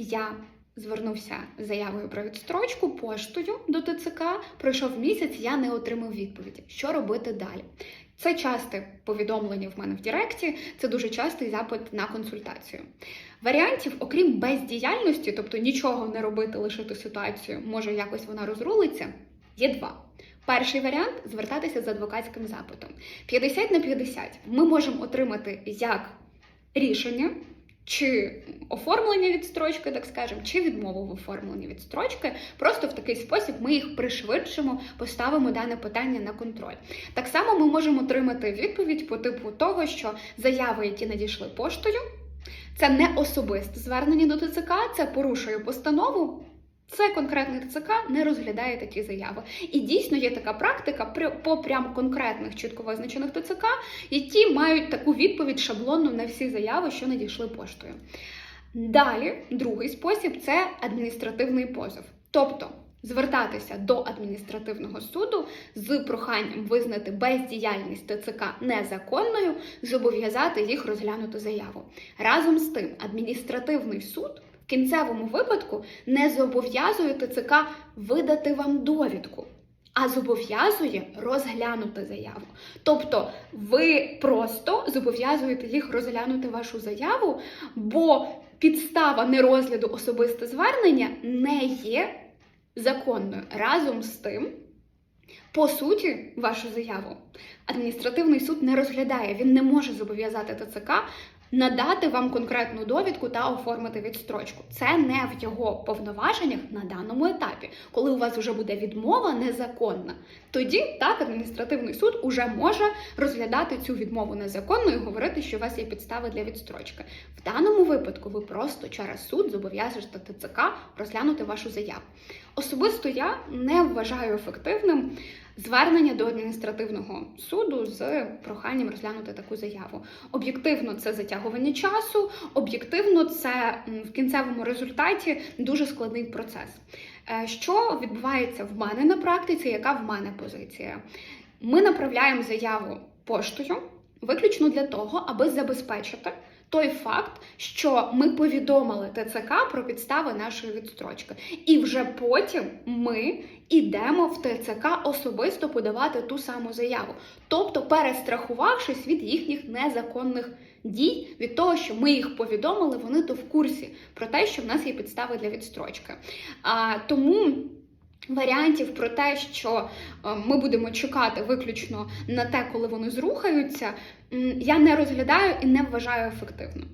Я звернувся з заявою про відстрочку поштою до ТЦК. Пройшов місяць, я не отримав відповіді. Що робити далі? Це часте повідомлення в мене в Директі, це дуже частий запит на консультацію. Варіантів, окрім бездіяльності, тобто нічого не робити, лишити ситуацію, може якось вона розрулиться, є два. Перший варіант звертатися з адвокатським запитом. 50 на 50 ми можемо отримати як рішення, чи оформлення відстрочки, так скажемо, чи відмову в оформленні відстрочки. Просто в такий спосіб ми їх пришвидшимо, поставимо дане питання на контроль. Так само ми можемо отримати відповідь по типу того, що заяви, які надійшли поштою, це не особисте звернення до ТЦК, це порушує постанову. Це конкретний ТЦК не розглядає такі заяви. І дійсно є така практика по прям конкретних чітко визначених ТЦК, які мають таку відповідь шаблонну на всі заяви, що надійшли поштою. Далі, другий спосіб це адміністративний позов. Тобто звертатися до адміністративного суду з проханням визнати бездіяльність ТЦК незаконною, зобов'язати їх розглянути заяву. Разом з тим, адміністративний суд кінцевому випадку не зобов'язує ТЦК видати вам довідку. А зобов'язує розглянути заяву. Тобто ви просто зобов'язуєте їх розглянути вашу заяву, бо підстава нерозгляду особисте звернення не є законною. Разом з тим, по суті, вашу заяву адміністративний суд не розглядає. Він не може зобов'язати ТЦК надати вам конкретну довідку та оформити відстрочку. Це не в його повноваженнях на даному етапі. Коли у вас вже буде відмова незаконна, тоді так адміністративний суд уже може розглядати цю відмову незаконно і говорити, що у вас є підстави для відстрочки. В даному випадку ви просто через суд зобов'язуєте ТЦК розглянути вашу заяву. Особисто я не вважаю ефективним звернення до адміністративного суду з проханням розглянути таку заяву. Об'єктивно, це затягування часу, об'єктивно, це в кінцевому результаті дуже складний процес. Е, Що відбувається в мене на практиці, яка в мене позиція? Ми направляємо заяву поштою виключно для того, аби забезпечити той факт, що ми повідомили ТЦК про підстави нашої відстрочки, і вже потім ми ідемо в ТЦК особисто подавати ту саму заяву, тобто перестрахувавшись від їхніх незаконних дій, від того, що ми їх повідомили, вони то в курсі про те, що в нас є підстави для відстрочки. А, тому. Варіантів про те, що е, ми будемо чекати виключно на те, коли вони зрухаються, я не розглядаю і не вважаю ефективним.